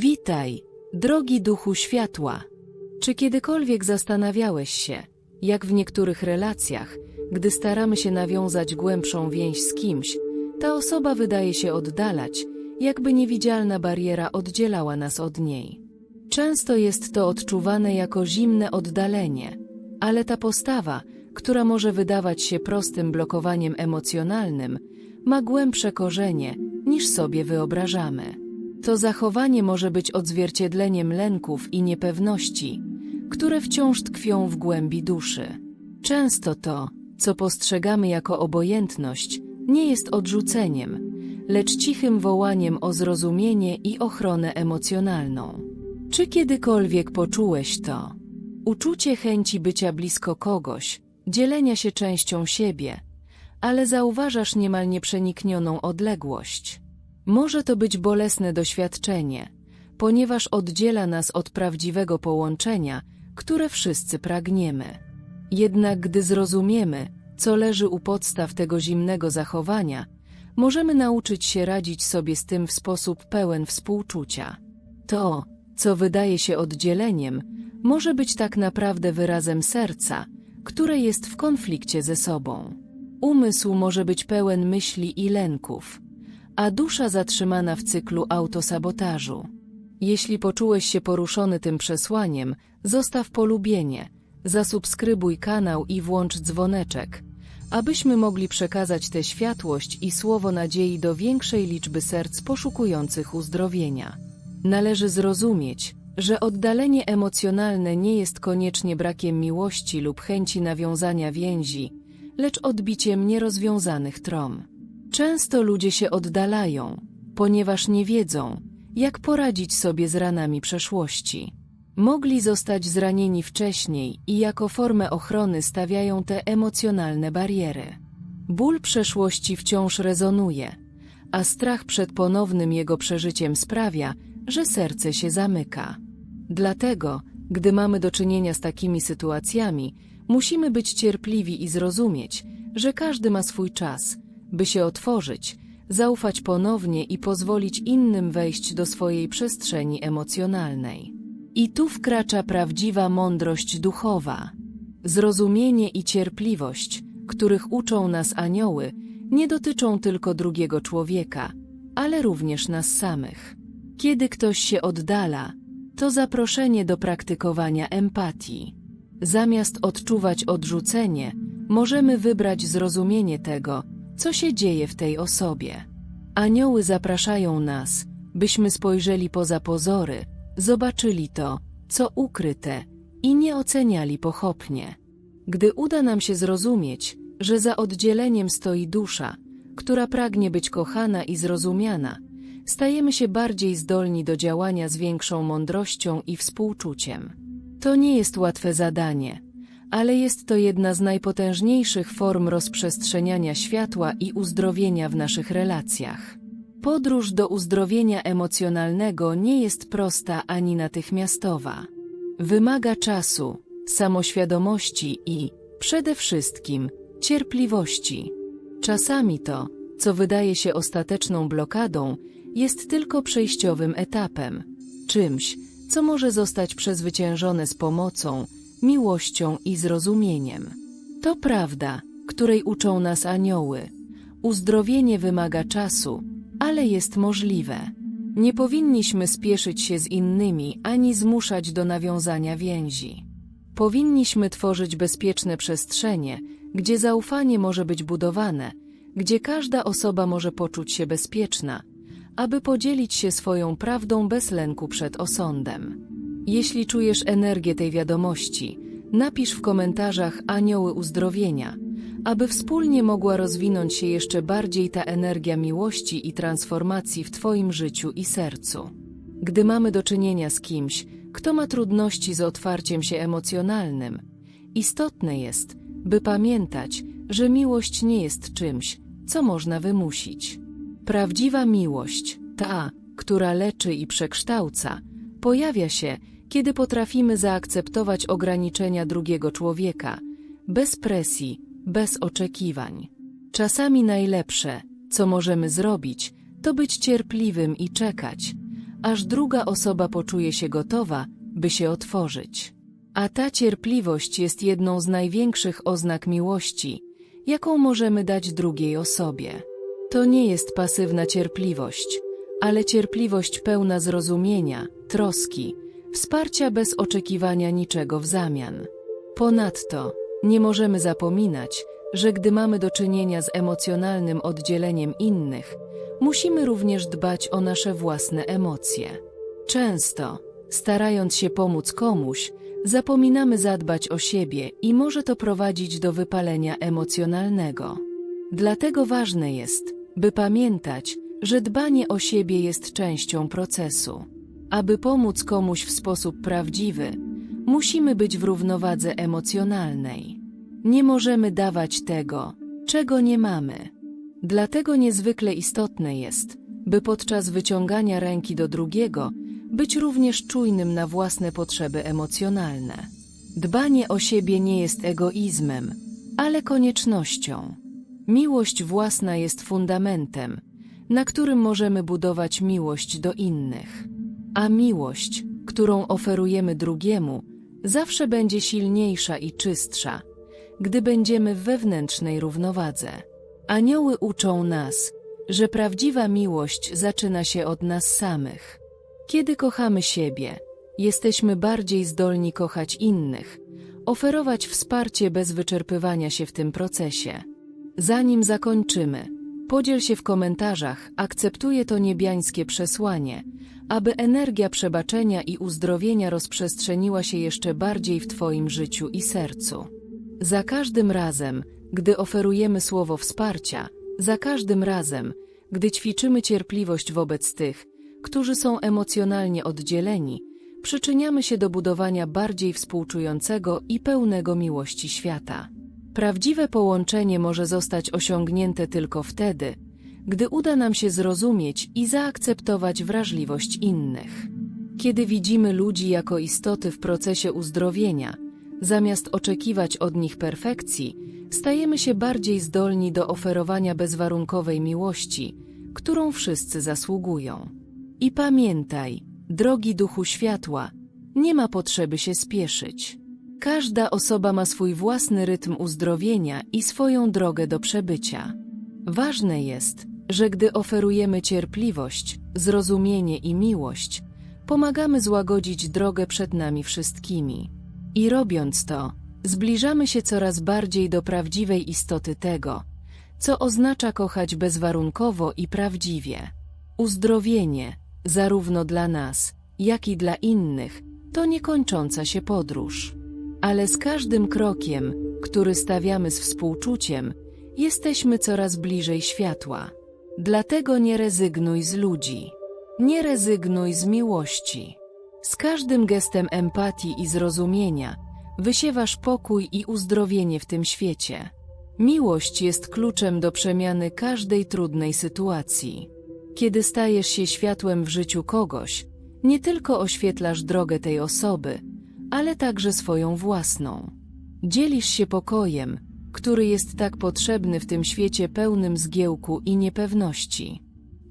Witaj, drogi duchu światła. Czy kiedykolwiek zastanawiałeś się, jak w niektórych relacjach, gdy staramy się nawiązać głębszą więź z kimś, ta osoba wydaje się oddalać, jakby niewidzialna bariera oddzielała nas od niej. Często jest to odczuwane jako zimne oddalenie, ale ta postawa, która może wydawać się prostym blokowaniem emocjonalnym, ma głębsze korzenie, niż sobie wyobrażamy. To zachowanie może być odzwierciedleniem lęków i niepewności, które wciąż tkwią w głębi duszy. Często to, co postrzegamy jako obojętność, nie jest odrzuceniem, lecz cichym wołaniem o zrozumienie i ochronę emocjonalną. Czy kiedykolwiek poczułeś to? Uczucie chęci bycia blisko kogoś, dzielenia się częścią siebie, ale zauważasz niemal nieprzeniknioną odległość. Może to być bolesne doświadczenie, ponieważ oddziela nas od prawdziwego połączenia, które wszyscy pragniemy. Jednak gdy zrozumiemy, co leży u podstaw tego zimnego zachowania, możemy nauczyć się radzić sobie z tym w sposób pełen współczucia. To, co wydaje się oddzieleniem, może być tak naprawdę wyrazem serca, które jest w konflikcie ze sobą. Umysł może być pełen myśli i lęków, a dusza zatrzymana w cyklu autosabotażu. Jeśli poczułeś się poruszony tym przesłaniem, zostaw polubienie, zasubskrybuj kanał i włącz dzwoneczek, abyśmy mogli przekazać tę światłość i słowo nadziei do większej liczby serc poszukujących uzdrowienia. Należy zrozumieć, że oddalenie emocjonalne nie jest koniecznie brakiem miłości lub chęci nawiązania więzi, lecz odbiciem nierozwiązanych trom. Często ludzie się oddalają, ponieważ nie wiedzą, jak poradzić sobie z ranami przeszłości. Mogli zostać zranieni wcześniej i jako formę ochrony stawiają te emocjonalne bariery. Ból przeszłości wciąż rezonuje, a strach przed ponownym jego przeżyciem sprawia, że serce się zamyka. Dlatego, gdy mamy do czynienia z takimi sytuacjami, musimy być cierpliwi i zrozumieć, że każdy ma swój czas, by się otworzyć, zaufać ponownie i pozwolić innym wejść do swojej przestrzeni emocjonalnej. I tu wkracza prawdziwa mądrość duchowa. Zrozumienie i cierpliwość, których uczą nas anioły, nie dotyczą tylko drugiego człowieka, ale również nas samych. Kiedy ktoś się oddala, to zaproszenie do praktykowania empatii. Zamiast odczuwać odrzucenie, możemy wybrać zrozumienie tego, co się dzieje w tej osobie. Anioły zapraszają nas, byśmy spojrzeli poza pozory, zobaczyli to, co ukryte i nie oceniali pochopnie. Gdy uda nam się zrozumieć, że za oddzieleniem stoi dusza, która pragnie być kochana i zrozumiana, stajemy się bardziej zdolni do działania z większą mądrością i współczuciem. To nie jest łatwe zadanie, ale jest to jedna z najpotężniejszych form rozprzestrzeniania światła i uzdrowienia w naszych relacjach. Podróż do uzdrowienia emocjonalnego nie jest prosta ani natychmiastowa. Wymaga czasu, samoświadomości i, przede wszystkim, cierpliwości. Czasami to, co wydaje się ostateczną blokadą, jest tylko przejściowym etapem, czymś, co może zostać przezwyciężone z pomocą, miłością i zrozumieniem. To prawda, której uczą nas anioły. Uzdrowienie wymaga czasu, ale jest możliwe. Nie powinniśmy spieszyć się z innymi ani zmuszać do nawiązania więzi. Powinniśmy tworzyć bezpieczne przestrzenie, gdzie zaufanie może być budowane, gdzie każda osoba może poczuć się bezpieczna, aby podzielić się swoją prawdą bez lęku przed osądem. Jeśli czujesz energię tej wiadomości, napisz w komentarzach Anioły Uzdrowienia, aby wspólnie mogła rozwinąć się jeszcze bardziej ta energia miłości i transformacji w Twoim życiu i sercu. Gdy mamy do czynienia z kimś, kto ma trudności z otwarciem się emocjonalnym, istotne jest, by pamiętać, że miłość nie jest czymś, co można wymusić. Prawdziwa miłość, ta, która leczy i przekształca, pojawia się, kiedy potrafimy zaakceptować ograniczenia drugiego człowieka, bez presji, bez oczekiwań. Czasami najlepsze, co możemy zrobić, to być cierpliwym i czekać, aż druga osoba poczuje się gotowa, by się otworzyć. A ta cierpliwość jest jedną z największych oznak miłości, jaką możemy dać drugiej osobie. To nie jest pasywna cierpliwość, ale cierpliwość pełna zrozumienia, troski, wsparcia bez oczekiwania niczego w zamian. Ponadto, nie możemy zapominać, że gdy mamy do czynienia z emocjonalnym oddzieleniem innych, musimy również dbać o nasze własne emocje. Często, starając się pomóc komuś, zapominamy zadbać o siebie i może to prowadzić do wypalenia emocjonalnego. Dlatego ważne jest, by pamiętać, że dbanie o siebie jest częścią procesu. Aby pomóc komuś w sposób prawdziwy, musimy być w równowadze emocjonalnej. Nie możemy dawać tego, czego nie mamy. Dlatego niezwykle istotne jest, by podczas wyciągania ręki do drugiego być również czujnym na własne potrzeby emocjonalne. Dbanie o siebie nie jest egoizmem, ale koniecznością. Miłość własna jest fundamentem, na którym możemy budować miłość do innych. A miłość, którą oferujemy drugiemu, zawsze będzie silniejsza i czystsza, gdy będziemy w wewnętrznej równowadze. Anioły uczą nas, że prawdziwa miłość zaczyna się od nas samych. Kiedy kochamy siebie, jesteśmy bardziej zdolni kochać innych, oferować wsparcie bez wyczerpywania się w tym procesie. Zanim zakończymy, podziel się w komentarzach, akceptuję to niebiańskie przesłanie, aby energia przebaczenia i uzdrowienia rozprzestrzeniła się jeszcze bardziej w Twoim życiu i sercu. Za każdym razem, gdy oferujemy słowo wsparcia, za każdym razem, gdy ćwiczymy cierpliwość wobec tych, którzy są emocjonalnie oddzieleni, przyczyniamy się do budowania bardziej współczującego i pełnego miłości świata. Prawdziwe połączenie może zostać osiągnięte tylko wtedy, gdy uda nam się zrozumieć i zaakceptować wrażliwość innych. Kiedy widzimy ludzi jako istoty w procesie uzdrowienia, zamiast oczekiwać od nich perfekcji, stajemy się bardziej zdolni do oferowania bezwarunkowej miłości, którą wszyscy zasługują. I pamiętaj, drogi duchu światła, nie ma potrzeby się spieszyć. Każda osoba ma swój własny rytm uzdrowienia i swoją drogę do przebycia. Ważne jest, że gdy oferujemy cierpliwość, zrozumienie i miłość, pomagamy złagodzić drogę przed nami wszystkimi. I robiąc to, zbliżamy się coraz bardziej do prawdziwej istoty tego, co oznacza kochać bezwarunkowo i prawdziwie. Uzdrowienie, zarówno dla nas, jak i dla innych, to niekończąca się podróż. Ale z każdym krokiem, który stawiamy z współczuciem, jesteśmy coraz bliżej światła. Dlatego nie rezygnuj z ludzi. Nie rezygnuj z miłości. Z każdym gestem empatii i zrozumienia wysiewasz pokój i uzdrowienie w tym świecie. Miłość jest kluczem do przemiany każdej trudnej sytuacji. Kiedy stajesz się światłem w życiu kogoś, nie tylko oświetlasz drogę tej osoby, ale także swoją własną. Dzielisz się pokojem, który jest tak potrzebny w tym świecie pełnym zgiełku i niepewności.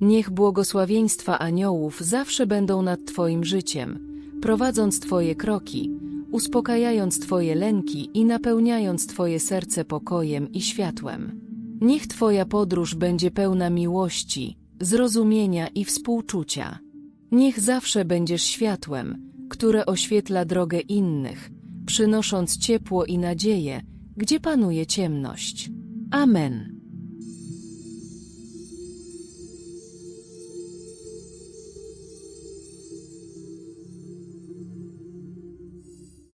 Niech błogosławieństwa aniołów zawsze będą nad Twoim życiem, prowadząc Twoje kroki, uspokajając Twoje lęki i napełniając Twoje serce pokojem i światłem. Niech Twoja podróż będzie pełna miłości, zrozumienia i współczucia. Niech zawsze będziesz światłem, które oświetla drogę innych, przynosząc ciepło i nadzieję, gdzie panuje ciemność. Amen.